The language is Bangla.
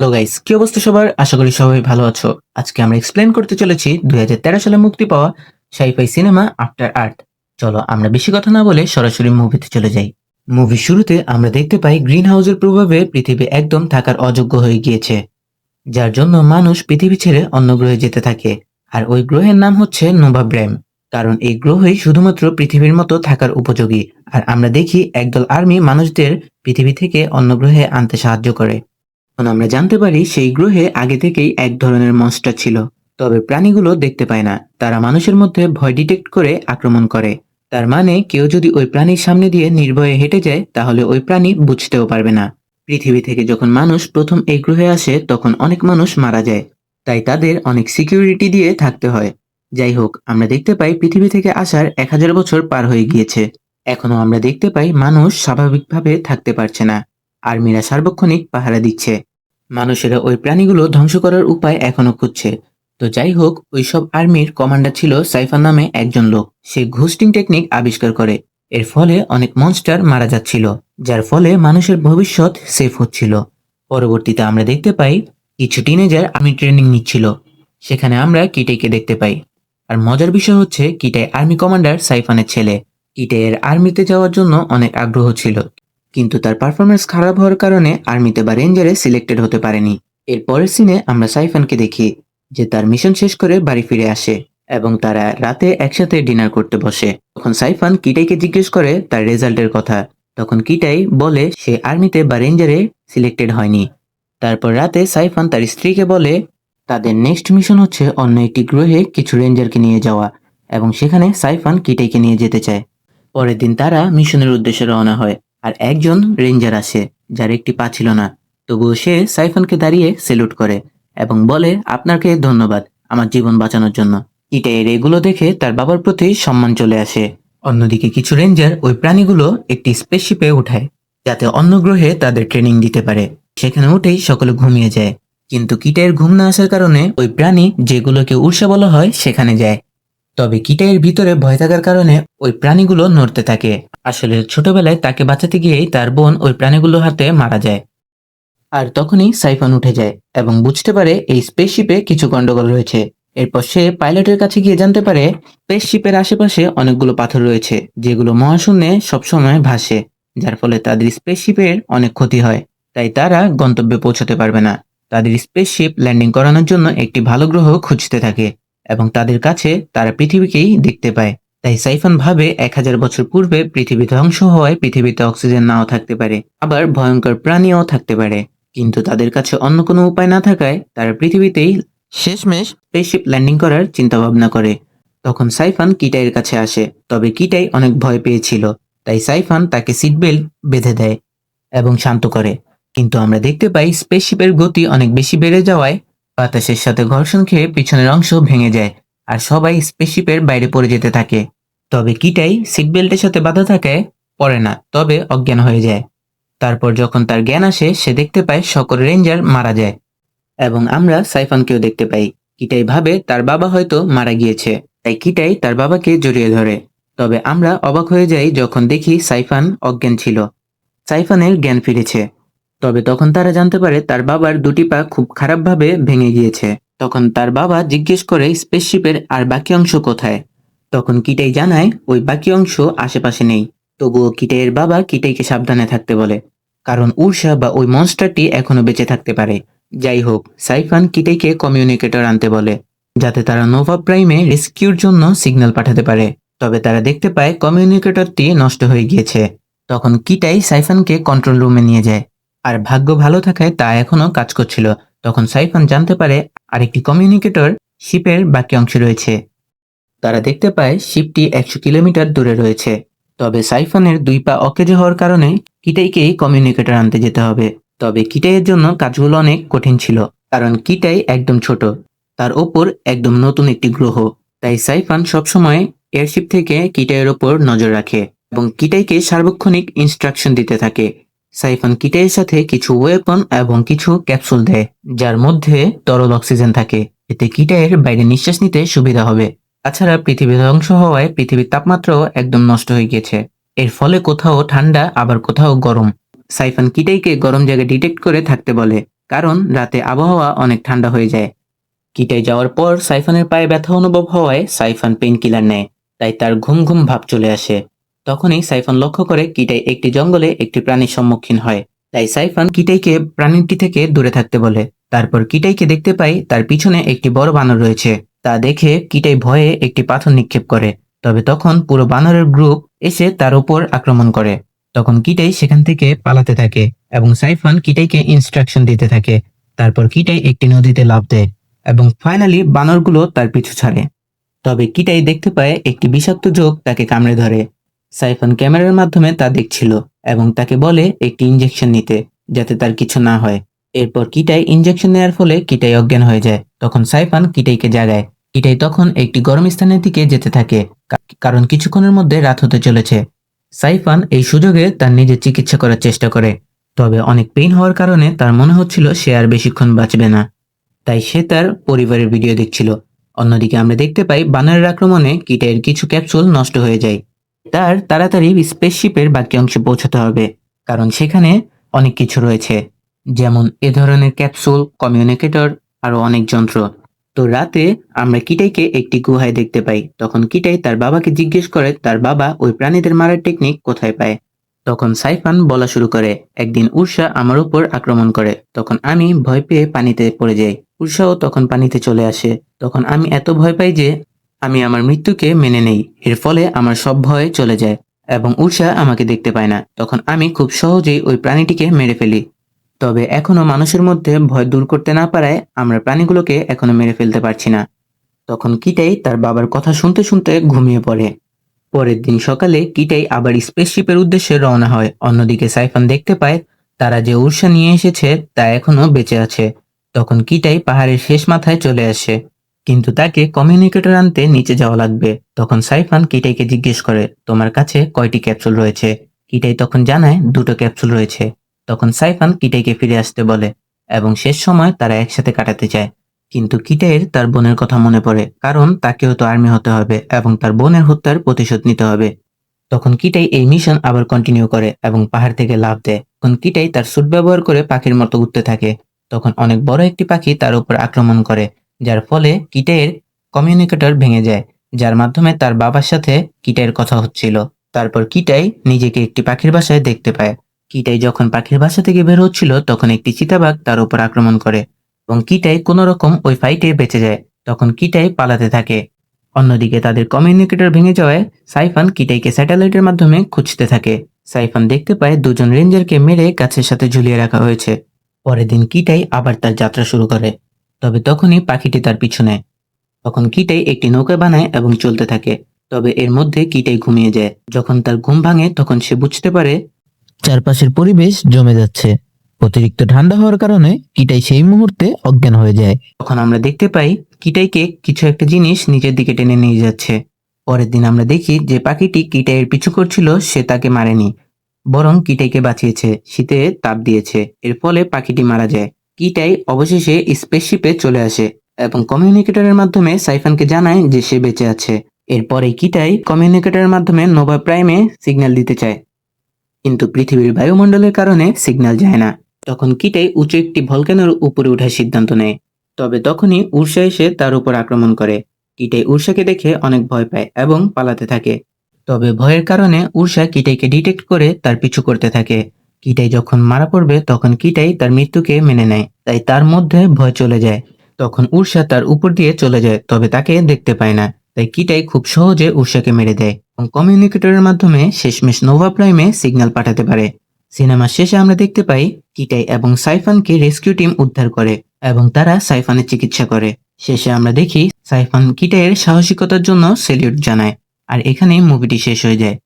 হ্যালো গাইস কি অবস্থা সবার? আশা করি সবাই ভালো আছো। আজকে আমরা এক্সপ্লেন করতে চলেছি দুই সালে মুক্তি পাওয়া সাইফাই সিনেমা আফটার আর্থ চলো, আমরা বেশি কথা না বলে সরাসরি মুভিতে চলে যাই। মুভির শুরুতে আমরা দেখতে পাই গ্রিন হাউসের প্রভাবে পৃথিবী একদম থাকার অযোগ্য হয়ে গিয়েছে। যার জন্য মানুষ পৃথিবী ছেড়ে অন্য গ্রহে যেতে থাকে। আর ওই গ্রহের নাম হচ্ছে নোভা ব্র্যাম কারণ এই গ্রহই শুধুমাত্র পৃথিবীর মতো থাকার উপযোগী। আর আমরা দেখি একদল আর্মি মানুষদের পৃথিবী থেকে অন্য গ্রহে আনতে সাহায্য করে। এখন আমরা জানতে পারি সেই গ্রহে আগে থেকেই এক ধরনের মনস্টার ছিল, তবে প্রাণীগুলো দেখতে পায় না। তারা মানুষের মধ্যে ভয় ডিটেক্ট করে আক্রমণ করে। তার মানে কেউ যদি ওই প্রাণীর সামনে দিয়ে নির্ভয়ে হেঁটে যায়, তাহলে ওই প্রাণী বুঝতেও পারবে না। পৃথিবী থেকে যখন মানুষ প্রথম এই গ্রহে আসে, তখন অনেক মানুষ মারা যায়। তাই তাদের অনেক সিকিউরিটি দিয়ে থাকতে হয়। যাই হোক, আমরা দেখতে পাই পৃথিবী থেকে আসার এক হাজার বছর পার হয়ে গিয়েছে। এখনও আমরা দেখতে পাই মানুষ স্বাভাবিকভাবে থাকতে পারছে না। আর্মিরা সার্বক্ষণিক পাহারা দিচ্ছে। মানুষেরা ওই প্রাণীগুলো ধ্বংস করার উপায় এখনও খুঁজছে। তো যাই হোক ওইসব আর্মির কমান্ডার ছিল সাইফান নামে একজন লোক। সে ঘুস্টিং টেকনিক আবিষ্কার করে। এর ফলে অনেক মনস্টার মারা যাচ্ছিল, যার ফলে মানুষের ভবিষ্যৎ সেফ হচ্ছিল। পরবর্তীতে আমরা দেখতে পাই, কিছু টিনেজার আর্মি ট্রেনিং নিচ্ছিল। সেখানে আমরা কিটেকে দেখতে পাই। আর মজার বিষয় হচ্ছে কিটাই আর্মি কমান্ডার সাইফানের ছেলে। কিটাইয়ের আর্মিতে যাওয়ার জন্য অনেক আগ্রহ ছিল। কিন্তু তার পারফরমেন্স খারাপ হওয়ার কারণে আর্মিতে বা রেঞ্জারে সিলেক্টেড হতে পারেনি। এর পরের সিনে আমরা সাইফানকে দেখি, যে তার মিশন শেষ করে বাড়ি ফিরে আসে এবং তারা রাতে একসাথে ডিনার করতে বসে। তখন সাইফান কিটাইকে জিজ্ঞেস করে তার রেজাল্টের কথা। তখন কিটাই বলে, সে আর্মিতে বা রেঞ্জারে সিলেক্টেড হয়নি। তারপর রাতে সাইফান তার স্ত্রীকে বলে, তাদের নেক্সট মিশন হচ্ছে অন্য একটি গ্রহে কিছু রেঞ্জারকে নিয়ে যাওয়া এবং সেখানে সাইফান কিটাইকে নিয়ে যেতে চায়। পরের দিন তারা মিশনের উদ্দেশ্যে রওনা হয়। আর একজন রেঞ্জার আসে যার একটি পা ছিল না। তবুও সে সাইফানকে দাঁড়িয়ে সেলুট করে এবং বলে, আপনাকে ধন্যবাদ আমার জীবন বাঁচানোর জন্য। ইটাইয়ের এগুলো দেখে তার বাবার প্রতি সম্মান চলে আসে। অন্যদিকে কিছু রেঞ্জার ওই প্রাণীগুলো একটি স্পেসশিপে উঠায়, যাতে অন্য গ্রহে তাদের ট্রেনিং দিতে পারে। সেখানে উঠেই সকলে ঘুমিয়ে যায়। কিন্তু কিটাইয়ের ঘুম না আসার কারণে ওই প্রাণী যেগুলোকে উর্ষা বলা হয় সেখানে যায়। তবে কিটাইয়ের ভিতরে ভয় থাকার কারণে ওই প্রাণীগুলো নড়তে থাকে। আসলে ছোটবেলায় তাকে বাঁচাতে গিয়েই তার বোন ওই প্রাণীগুলোর হাতে মারা যায়। আর তখনই সাইফান উঠে যায় এবং বুঝতে পারে এই স্পেসশিপে কিছু গন্ডগোল রয়েছে। এরপর সে পাইলটের কাছে গিয়ে জানতে পারে স্পেসশিপের আশেপাশে অনেকগুলো পাথর রয়েছে, যেগুলো মহাশূন্যে সবসময় ভাসে, যার ফলে তাদের স্পেসশিপের অনেক ক্ষতি হয়। তাই তারা গন্তব্যে পৌঁছাতে পারবে না। তাদের স্পেসশিপ ল্যান্ডিং করানোর জন্য একটি ভালো গ্রহ খুঁজতে থাকে। এবং তাদের কাছে তারা পৃথিবীকেই দেখতে পায়। তাই সাইফান ভাবে এক হাজার বছর পূর্বে পৃথিবী ধ্বংস হওয়ায় পৃথিবীতে অক্সিজেন নাও থাকতে পারে, আবার ভয়ঙ্কর প্রাণীও থাকতে পারে। কিন্তু তাদের কাছে অন্য কোনো উপায় না থাকায় তারা পৃথিবীতেই শেষমেশ স্পেসশিপ ল্যান্ডিং করার চিন্তা ভাবনা করে। তখন সাইফান কিটাইয়ের কাছে আসে, তবে কিটাই অনেক ভয় পেয়েছিল। তাই সাইফান তাকে সিট বেল্ট বেঁধে দেয় এবং শান্ত করে। কিন্তু আমরা দেখতে পাই স্পেসশিপের গতি অনেক বেশি বেড়ে যাওয়ায় বাতাসের সাথে ঘর্ষণ খেয়ে পিছনের অংশ ভেঙে যায় আর সবাই স্পেসশিপের বাইরে পড়ে যেতে থাকে। তবে কিটাই সিট বেল্টের সাথে বাধা থাকায় পড়ে না, তবে অজ্ঞান হয়ে যায়। তারপর যখন তার জ্ঞান আসে, সে দেখতে পায় সকল রেঞ্জার মারা যায়। এবং আমরা সাইফানকেও দেখতে পাই। কিটাই ভাবে তার বাবা হয়তো মারা গিয়েছে, তাই কিটাই তার বাবাকে জড়িয়ে ধরে। তবে আমরা অবাক হয়ে যাই যখন দেখি সাইফান অজ্ঞান ছিল। সাইফানের জ্ঞান ফিরেছে। তবে তখন তারা জানতে পারে তার বাবার দুটি পা খুব খারাপভাবে ভেঙে গিয়েছে। তখন তার বাবা জিজ্ঞেস করে, স্পেসশিপের আর বাকি অংশ কোথায়? তখন কিটাই জানায়, ওই বাকি অংশ আশেপাশে নেই। তবুও কিটাইয়ের বাবা কিটাইকে সাবধানে থাকতে বলে, কারণ উর্ষা বা ওই মনস্টারটি এখনও বেঁচে থাকতে পারে। যাই হোক, সাইফান কিটাইকে কমিউনিকেটর আনতে বলে, যাতে তারা নোভা প্রাইমে রেস্কিউর জন্য সিগন্যাল পাঠাতে পারে। তবে তারা দেখতে পায় কমিউনিকেটরটি নষ্ট হয়ে গিয়েছে। তখন কিটাই সাইফানকে কন্ট্রোল রুমে নিয়ে যায়। আর ভাগ্য ভালো থাকায় তা এখনও কাজ করছিল। তখন সাইফান জানতে পারে আরেকটি কমিউনিকেটর শিপের বাকি অংশে রয়েছে। তারা দেখতে পায় শিপটি একশো কিলোমিটার দূরে রয়েছে। তবে সাইফানের দুই পা অকেজে হওয়ার কারণে কিটাইকেই কমিউনিকেটর আনতে যেতে হবে। তবে কিটাইয়ের জন্য কাজগুলো অনেক কঠিন ছিল, কারণ কিটাই একদম ছোট, তার ওপর একদম নতুন একটি গ্রহ। তাই সাইফান সবসময় এয়ারশিপ থেকে কিটাইয়ের ওপর নজর রাখে এবং কিটাইকে সার্বক্ষণিক ইনস্ট্রাকশন দিতে থাকে। সাইফান কিটাইয়ের সাথে কিছু ওয়েপন এবং কিছু ক্যাপসুল দেয়, যার মধ্যে তরল অক্সিজেন থাকে। এতে কিটাইয়ের বাইরে নিঃশ্বাস নিতে সুবিধা হবে। তাছাড়া পৃথিবী ধ্বংস হওয়ায় পৃথিবীর তাপমাত্রাও একদম নষ্ট হয়ে গেছে এর ফলে কোথাও ঠান্ডা, আবার কোথাও গরম। সাইফান কিটাইকে গরম জায়গায় ডিটেক্ট করে থাকতে বলে, কারণ রাতে আবহাওয়া অনেক ঠান্ডা হয়ে যায়। কিটাই যাওয়ার পর সাইফানের পায়ে ব্যথা অনুভব হওয়ায় সাইফান পেন কিলার নেয়, তাই তার ঘুম ঘুম ভাব চলে আসে। তখনই সাইফান লক্ষ্য করে কিটাই একটি জঙ্গলে একটি প্রাণীর সম্মুখীন হয়। তাই সাইফান কিটাইকে প্রাণীটি থেকে দূরে থাকতে বলে। তারপর কিটাইকে দেখতে পাই তার পিছনে একটি বড় বানর রয়েছে। তা দেখে কিটাই ভয়ে একটি পাথর নিক্ষেপ করে। তবে তখন পুরো বানরের গ্রুপ এসে তার উপর আক্রমণ করে। তখন কিটাই সেখান থেকে পালাতে থাকে এবং সাইফান কিটাইকে ইনস্ট্রাকশন দিতে থাকে। তারপর কিটাই একটি নদীতে লাফ দেয় এবং ফাইনালি বানরগুলো তার পিছু ছাড়ে। তবে কিটাই দেখতে পায় একটি বিষাক্ত যোগ তাকে কামড়ে ধরে। সাইফান ক্যামেরার মাধ্যমে তা দেখছিল এবং তাকে বলে একটি ইঞ্জেকশন নিতে, যাতে তার কিছু না হয়। এরপর কিটাই ইঞ্জেকশন নেওয়ার ফলে কিটাই অজ্ঞান হয়ে যায়। তখন সাইফান কিটাইকে জাগায়। কিটাই তখন একটি গরম স্থানের দিকে যেতে থাকে কারণ কিছুক্ষণের মধ্যে রাত হতে চলেছে। সাইফান এই সুযোগে তার নিজের চিকিৎসা করার চেষ্টা করে। তবে অনেক পেইন হওয়ার কারণে তার মনে হচ্ছিল সে আর বেশিক্ষণ বাঁচবে না। তাই সে তার পরিবারের ভিডিও দেখছিল। অন্যদিকে আমরা দেখতে পাই, বানরের আক্রমণে কিটাইয়ের কিছু ক্যাপসুল নষ্ট হয়ে যায়। তার তাড়াতাড়ি স্পেসশিপের বাকি অংশে পৌঁছাতে হবে, কারণ সেখানে অনেক কিছু রয়েছে, যেমন এ ধরনের ক্যাপসুল কমিউনিকেটর আরও অনেক যন্ত্র। তো রাতে আমরা কিটাইকে একটি গুহায় দেখতে পাই, তখন কিটাই তার বাবাকে জিজ্ঞেস করে, তার বাবা ওই প্রাণীদের মারার টেকনিক কোথায় পায়? তখন সাইফান বলা শুরু করে, একদিন উর্ষা আমার উপর আক্রমণ করে, তখন আমি ভয় পেয়ে পানিতে পড়ে যাই। উর্ষাও তখন পানিতে চলে আসে, তখন আমি এত ভয় পাই যে আমি আমার মৃত্যুকে মেনে নেই। এর ফলে আমার সব ভয় চলে যায় এবং উর্ষা আমাকে দেখতে পায় না। তখন আমি খুব সহজেই ওই প্রাণীটিকে মেরে ফেলি। তবে এখনও মানুষের মধ্যে ভয় দূর করতে না পারায় আমরা প্রাণীগুলোকে এখনও মেরে ফেলতে পারছি না। তখন কিটাই তার বাবার কথা শুনতে শুনতে ঘুমিয়ে পড়ে। পরের দিন সকালে কিটাই আবার স্পেসশিপের উদ্দেশ্যে রওনা হয়। অন্যদিকে সাইফান দেখতে পায়, তারা যে উর্ষা নিয়ে এসেছে তা এখনও বেঁচে আছে। তখন কিটাই পাহাড়ের শেষ মাথায় চলে আসে। কিন্তু তাকে কমিউনিকেটর আনতে নিচে যাওয়া লাগবে। তখন সাইফান কিটাইকে জিজ্ঞেস করে, তোমার কাছে কয়টি ক্যাপসুল রয়েছে? কিটাই তখন জানায়, দুটো ক্যাপসুল রয়েছে। তখন সাইফান কিটাইকে ফিরে আসতে বলে, এবং শেষ সময় তারা একসাথে কাটাতে চায় কিন্তু কিটাইয়ের তার বোনের কথা মনে পড়ে, কারণ তাকেও তো আর্মি হতে হবে এবং তার বোনের হত্যার প্রতিশোধ নিতে হবে। তখন কিটাই এই মিশন আবার কন্টিনিউ করে এবং পাহাড় থেকে লাফ দেয়। তখন কিটাই তার স্যুট ব্যবহার করে পাখির মতো উঠতে থাকে। তখন অনেক বড় একটি পাখি তার উপর আক্রমণ করে। যার ফলে কিটাইয়ের কমিউনিকেটর ভেঙে যায়, যার মাধ্যমে তার বাবার সাথে কিটাইয়ের কথা হচ্ছিল। তারপর কিটাই নিজেকে একটি পাখির বাসায় দেখতে পায়। কিটাই যখন পাখির বাসা থেকে বের হচ্ছিল, তখন একটি চিতাবাঘ তার উপর আক্রমণ করে এবং কিটাই কোনো রকম ওই ফাইটে বেঁচে যায়, তখন কিটাই পালাতে থাকে। অন্যদিকে তাদের কমিউনিকেটর ভেঙে যাওয়ায় সাইফান কিটাইকে স্যাটেলাইটের মাধ্যমে খুঁজতে থাকে। সাইফান দেখতে পায় দুজন রেঞ্জারকে মেরে গাছের সাথে ঝুলিয়ে রাখা হয়েছে। পরের দিন কিটাই আবার তার যাত্রা শুরু করে। তবে তখনই পাখিটি তার পিছু নেয়। তখন কিটাই একটি নৌকা বানায় এবং চলতে থাকে। তবে এর মধ্যে কিটাই ঘুমিয়ে যায়। যখন তার ঘুম ভাঙে, তখন সে বুঝতে পারে চারপাশের পরিবেশ জমে যাচ্ছে। অতিরিক্ত ঠান্ডা হওয়ার কারণে কিটাই সেই মুহূর্তে অজ্ঞান হয়ে যায়। তখন আমরা দেখতে পাই, কিটাইকে কিছু একটা জিনিস নিচের দিকে টেনে নিয়ে যাচ্ছে। পরের দিন আমরা দেখি যে পাখিটি কিটাইয়ের পিছু করছিল, সে তাকে মারেনি। বরং কিটাইকে বাঁচিয়েছে, শীতে তাপ দিয়েছে। এর ফলে পাখিটি মারা যায়। কিটাই অবশেষে স্পেসশিপে চলে আসে এবং কমিউনিকেটরের মাধ্যমে সাইফানকে জানায় যে সে বেঁচে আছে। এরপরে কিটাই কমিউনিকেটরের মাধ্যমে নোভা প্রাইমে সিগন্যাল দিতে চায়। কিন্তু পৃথিবীর বায়ুমণ্ডলের কারণে সিগন্যাল যায় না। তখন কিটাই উঁচু একটি ভলকানোর উপরে ওঠার সিদ্ধান্ত নেয়। তবে তখনই উর্ষা এসে তার উপর আক্রমণ করে। কিটাই উর্ষাকে দেখে অনেক ভয় পায় এবং পালাতে থাকে। তবে ভয়ের কারণে উর্ষা কিটাইকে ডিটেক্ট করে তার পিছু করতে থাকে। কিটাই যখন মারা পড়বে, তখন কিটাই তার মৃত্যুকে মেনে নেয়, তাই তার মধ্যে ভয় চলে যায়। তখন উর্ষা তার উপর দিয়ে চলে যায়, তবে তাকে দেখতে পায় না, তাই কিটাই খুব সহজে উর্ষাকে মেরে দেয়। এবং কমিউনিকেটরের মাধ্যমে শেষমেশ নোভা প্রাইমে সিগন্যাল পাঠাতে পারে। সিনেমার শেষে আমরা দেখতে পাই, কিটাই এবং সাইফানকে রেস্কিউ টিম উদ্ধার করে এবং তারা সাইফানের চিকিৎসা করে। শেষে আমরা দেখি, সাইফান কিটাইয়ের সাহসিকতার জন্য সেলিউট জানায়, আর এখানেই মুভিটি শেষ হয়ে যায়।